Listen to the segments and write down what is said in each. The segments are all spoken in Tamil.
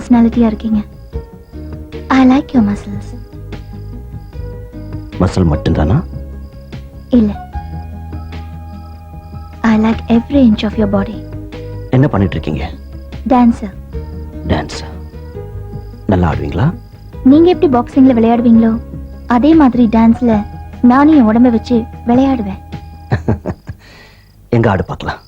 நல்ல பர்சனாலிட்டியா இருக்கீங்க. I like your muscles muscle மட்டும்தானா? இல்ல. I like every inch of your body என்ன பண்ணிட்டு இருக்கீங்க டான்சர் டான்ஸ் நல்லா ஆடுவீங்களா? நீங்க எப்படி பாக்ஸிங்ல விளையாடுவீங்களோ அதே மாதிரி டான்ஸ்ல நானும் என் உடம்ப வச்சு விளையாடுவேன். எங்க ஆடு பார்க்கலாம்.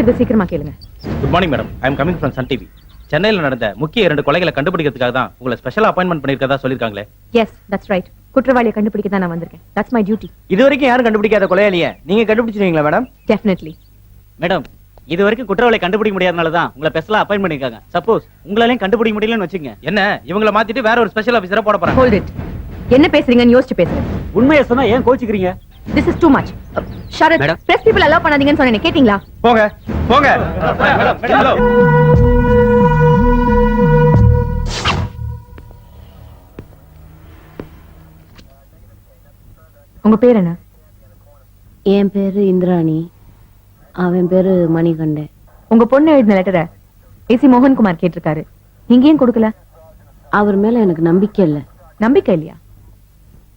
ஓகே கேக்குறது சீக்கிரமா கேளுங்க. Good morning madam I am coming from Sun TV சென்னையில் நடந்த முக்கிய இரண்டு கொலைகளை கண்டுபிடிக்கிறதுக்காக தான் உங்களை ஸ்பெஷல் அப்பாயின்மெண்ட் பண்ணிருக்கதா சொல்லிருக்காங்களே எஸ் தட்ஸ் ரைட் குற்றவாளியை கண்டுபிடிக்க தான் நான் வந்திருக்கேன். தட்ஸ் மை டியூட்டி இது வரைக்கும் யாரும் கண்டுபிடிக்காத கொலையாளிய நீங்க கண்டுபிடிச்சிருவீங்களா மேடம் டெஃபினெட்லி மேடம் இது வரைக்கும் குற்றவாளி கண்டுபிடிக்க முடியாதனால தான் உங்களை ஸ்பெஷலா அப்பாயின் பண்ணிருக்காங்க சப்போஸ் உங்களாலையும் கண்டுபிடிக்க முடியலன்னு வச்சுங்க என்ன இவங்கள மாத்திட்டு வேற ஒரு ஸ்பெஷல் ஆபீசரா போட போறாங்க? ஹோல்ட் இட் என்ன பேசுறீங்கன்னு யோசிச்சு பேசுறேன் உண்மையை சொன்னா ஏன் கோச்சிக்கிறீங்க? This is too much Sharath Madam. Press people allow பண்ணாதீங்கன்னு சொன்னேன் கேட்டிங்களா? போங்க போங்க. உங்க பேர் என்ன? என் பேரு இந்திராணி. அவன் பேரு மணிகண்டன். உங்க பொண்ணு எழுதின லெட்டரை ஏசி மோகன்குமார் கேட்டிருக்காரு. நீங்க ஏன் கொடுக்கல? அவர் மேல எனக்கு நம்பிக்கை இல்ல. நம்பிக்கை இல்லையா?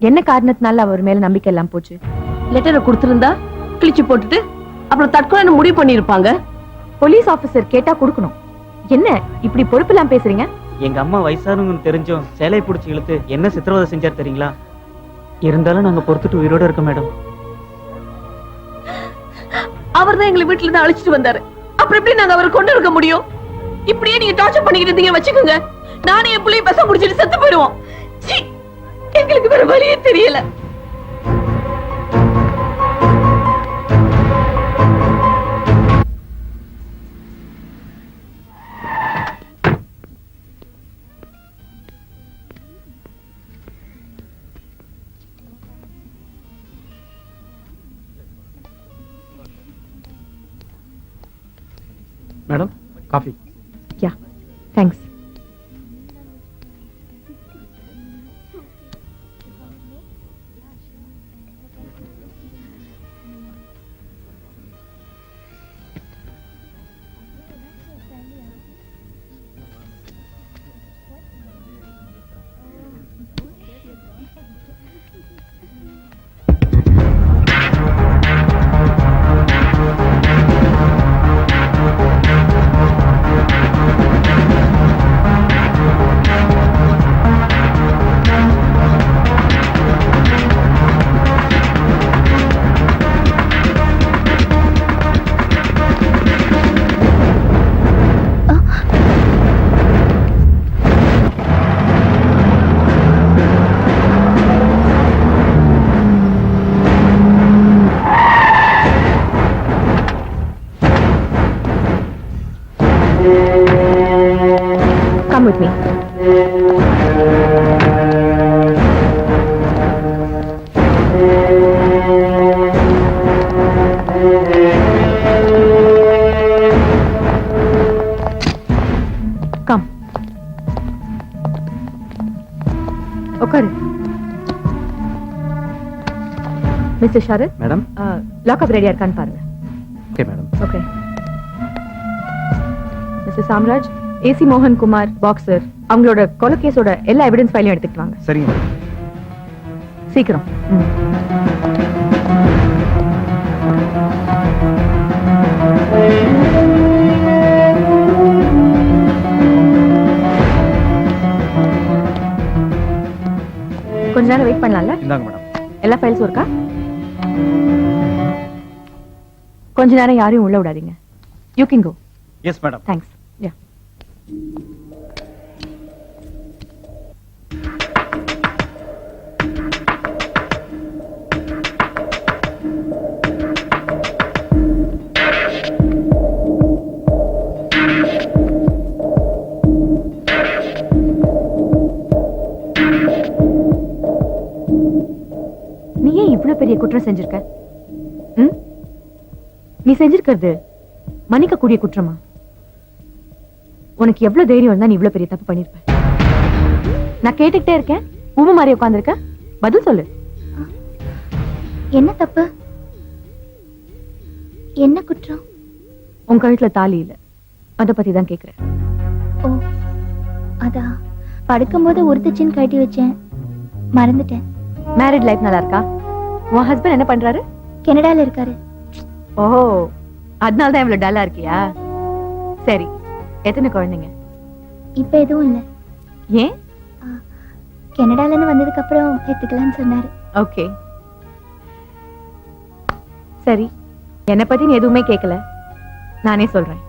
என்ன காரணத்தினால அவர் மேல நம்பிக்கை எல்லாம் போச்சு? லெட்டரை கொடுத்திருந்தா கிழிச்சு போட்டுட்டு அப்புறம் தற்கொலை முடிவு பண்ணிருப்பாங்க போலீஸ் ஆபீசர் கேட்டா கொடுக்கணும். என்ன இப்படி பொறுப்பெல்லாம் பேசுறீங்க? எங்க அம்மா வயசானவங்கன்னு தெரிஞ்சும் சேலை பிடிச்சி இழுத்து என்ன சித்திரவதை செஞ்சார் தெரியுங்களா? இருந்தாலும் நாங்க பொறுத்துட்டு உயிரோட இருக்கோம் மேடம். அவர் தான் எங்களை வீட்டுல இருந்து அழைச்சிட்டு வந்தாரு. அப்புறம் எப்படி நாங்க அவரை கொண்டு இருக்க முடியும்? இப்படியே நீங்க டார்ச்சர் பண்ணிக்கிட்டு இருந்தீங்க வச்சுக்கோங்க. நானே என் பிள்ளைய பசங்க குடிச்சிட்டு செத்து போயிடுவோம். எங்களுக்கு வேற வழியே தெரியல. மேடம் காஃபி யா வித் மீ கம் உட்காரு மிஸ்டர் ஷரத் மேடம் லாக்அப் ரெடியா இருக்கான்னு பாருங்க. Okay madam okay officer Samraj AC மோகன் குமார் பாக்ஸர் அவங்களோட கொலை கேஸோட எல்லா எவிடன்ஸ் ஃபைலையும் எடுத்துட்டு வாங்க. சரிங்க. சீக்கிரம். கொஞ்ச நேரம் வெயிட் பண்ணலாம்ல? இந்தாங்க மேடம். எல்லா ஃபைல்ஸும் இருக்கா? கொஞ்ச நேரம் யாரையும் உள்ள விடாதீங்க. You can go yes madam thanks நீ ஏன் இவ்ளோ பெரிய குற்றம் செஞ்சிருக்க ம்? நீ செஞ்சிருக்கிறது மன்னிக்க கூடிய குற்றமா உனக்கு எவ்வளவு தைரியம் இருந்தா நீ இவ்வளவு பெரிய தப்பு பண்ணிருப்ப. நான் கேட்டுக்கிட்டே இருக்கேன். உமா மாதிரி உட்கார்ந்திருக்க. பதில் சொல்லு. என்ன தப்பு? என்ன குற்றம்? உன் கழுத்துல தாலி இல்ல. அத பத்தி தான் கேக்குறேன். ஓ அதா? படுக்கும்போது உறுத்துச்சின்னு கட்டி வச்சேன். மறந்துட்டேன். மேரிட் லைஃப் நல்லா இருக்கா? உன் ஹஸ்பண்ட் என்ன பண்றாரு? கனடால இருக்காரு. ஓஹோ அதனால தான் இவ்வளவு டல்லா இருக்கியா? சரி எத்தனை குழந்தைங்க? இப்ப எதுவும் இல்ல. ஏன்? கனடால இருந்து வந்ததுக்கு அப்புறம் எடுத்துக்கலாம்னு சொன்னாரு. ஓகே. சரி என்னை பத்தி நீ எதுவுமே கேட்கல நானே சொல்றேன்.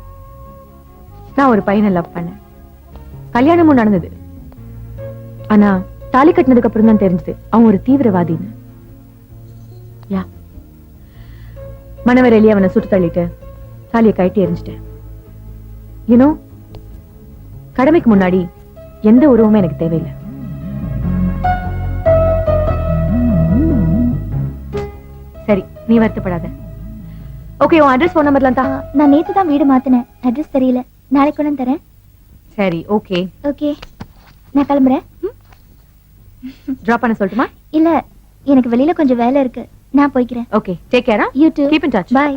நான் ஒரு பையனை லவ் பண்ணேன். கல்யாணமும் நடந்தது. ஆனா தாலி கட்டினதுக்கு அப்புறம் தான் தெரிஞ்சது அவன் ஒரு தீவிரவாதின்னு. யா. மணவர் எலி அவனை சுட்டு தள்ளிட்டு தாலியை கழட்டி எரிஞ்சிட்டேன் யூனோ கடமைக்கு முன்னாடி எந்த உருவமும் எனக்கு தேவையில்லை. சரி நீ வருத்தப்படாத. ஓகே உன் அட்ரஸ் ஃபோன் நம்பர்லாம் தான் நான் நேத்து தான் வீடு மாத்தினேன். அட்ரஸ் தெரியல. நாளைக்கு கொண்டு தரேன். சரி ஓகே ஓகே நான் கிளம்புறேன்? டிராப் பண்ண சொல்லட்டுமா? இல்ல எனக்கு வெளியில கொஞ்சம் வேலை இருக்கு. நான் போய்க்கிறேன். Okay take care you too keep in touch bye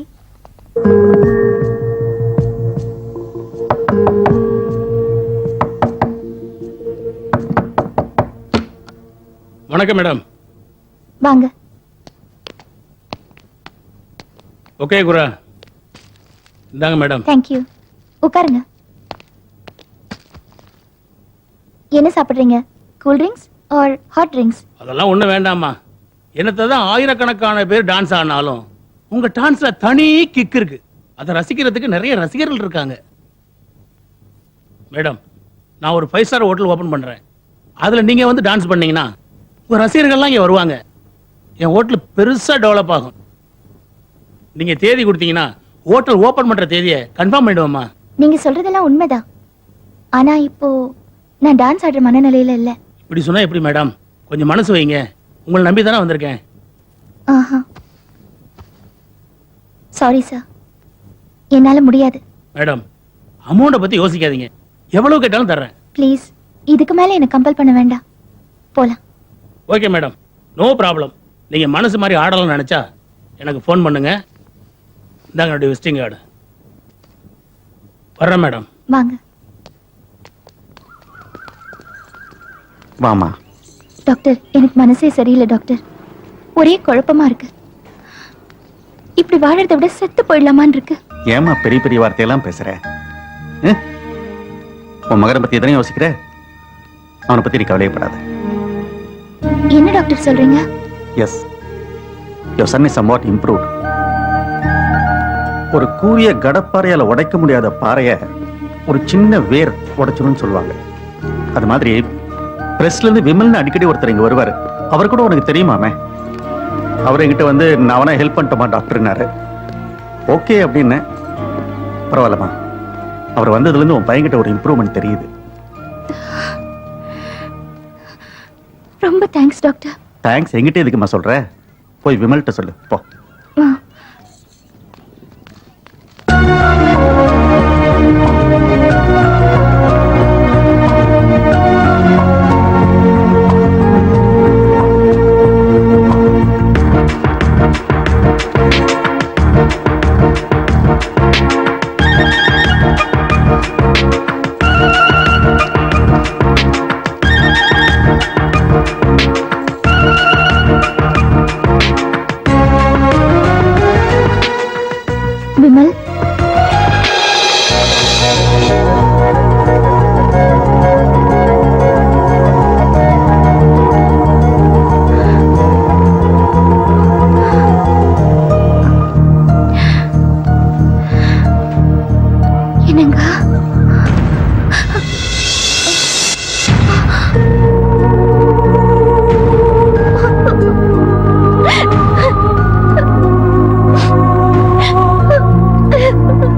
வணக்கம் மேடம் வாங்க. ஓகே குரா. இந்தாங்க மேடம் தேங்க்யூ உட்காருங்க. என்ன சாப்பிடுறீங்க? Cool drinks or hot drinks அதெல்லாம் ஒண்ணும் வேண்டாம்மா. என்னத்தை தான் ஆயிரக்கணக்கான பேர் டான்ஸ் ஆடினாலும் உங்க டான்ஸ்ல தனி கிக் இருக்கு. அதை ரசிக்கிறதுக்கு நிறைய ரசிகர்கள் இருக்காங்க. மேடம் நான் ஒரு ஃபைவ் ஸ்டார் ஹோட்டல் ஓபன் பண்றேன். அதுல நீங்க வந்து டான்ஸ் பண்ணீங்கன்னா ரசிகர்கள்லாம் இங்க வருவாங்க. என் ஹோட்டல் பெருசா டெவலப் ஆகும். நீங்க தேதி கொடுத்தீங்கன்னா ஹோட்டல் ஓபன் பண்ற தேதியை கன்ஃபார்ம் பண்ணிடுவோம்மா. நீங்க சொல்றதெல்லாம் உண்மைதான். ஆனா இப்போ நான் டான்ஸ் ஆடுற மனநிலையில இல்ல. இப்படி சொன்னா எப்படி மேடம் கொஞ்சம் மனசு வைங்க. உங்களை நம்பி தானே வந்திருக்கேன். ஆஹா. சாரி சார் என்னால முடியாது. மேடம் அமௌண்ட்டை பத்தி யோசிக்காதீங்க. எவ்வளவு கேட்டாலும் தர்றேன். ப்ளீஸ் இதுக்கு மேல என்ன கம்பல் பண்ண வேண்டாம். போலாம். Okay madam. No problem. நீங்க மனசு மாதிரி ஆடலாம்னு நினைச்சா எனக்கு ஃபோன் பண்ணுங்க. இந்தாங்க என்னுடைய விசிட்டிங் கார்டு. வர்றேன் மேடம். வாங்க. வாமா டாக்டர் எனக்கு மனசே சரியில்லை டாக்டர். ஒரே குழப்பமா இருக்கு. இப்படி வாழறதை விட செத்து போயிடலாமான்னு இருக்கு. ஏமா பெரிய பெரிய வார்த்தையெல்லாம் பேசுற? உன் மகனை பத்தி எதனையும் யோசிக்கிற? அவனை பத்தி நீ கவலையப்படாத. என்ன டாக்டர் சொல்றீங்க? Yes your son is somewhat improve ஒரு கூரிய கடப்பாறையால உடைக்க முடியாத பாறைய ஒரு சின்ன வேர் உடைச்சிரும்னு சொல்லுவாங்க. அது மாதிரி பிரஸ்ல இருந்து விமல்னு அடிக்கடி ஒருத்தர் இங்க வருவாரு. அவர் கூட உனக்கு தெரியுமாமே? அவர் என்கிட்ட வந்து நான் அவனை ஹெல்ப் பண்ணிட்டோமா டாக்டர்னாரு ஓகே அப்படின்னு பரவாயில்லம்மா. அவர் வந்ததுல இருந்து உன் பையன்கிட்ட ஒரு இம்ப்ரூவ்மெண்ட் தெரியுது. ரொம்ப தேங்க்ஸ் டாக்டர் தேங்க்ஸ் எங்கிட்ட எதுக்குமா சொல்ற? போய் விமல்கிட்ட சொல்லு. போ.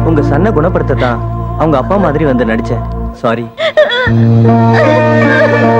உங்க சன்னை குணப்படுத்தத்தான் அவங்க அப்பா மாதிரி வந்து நடிச்சேன் சாரி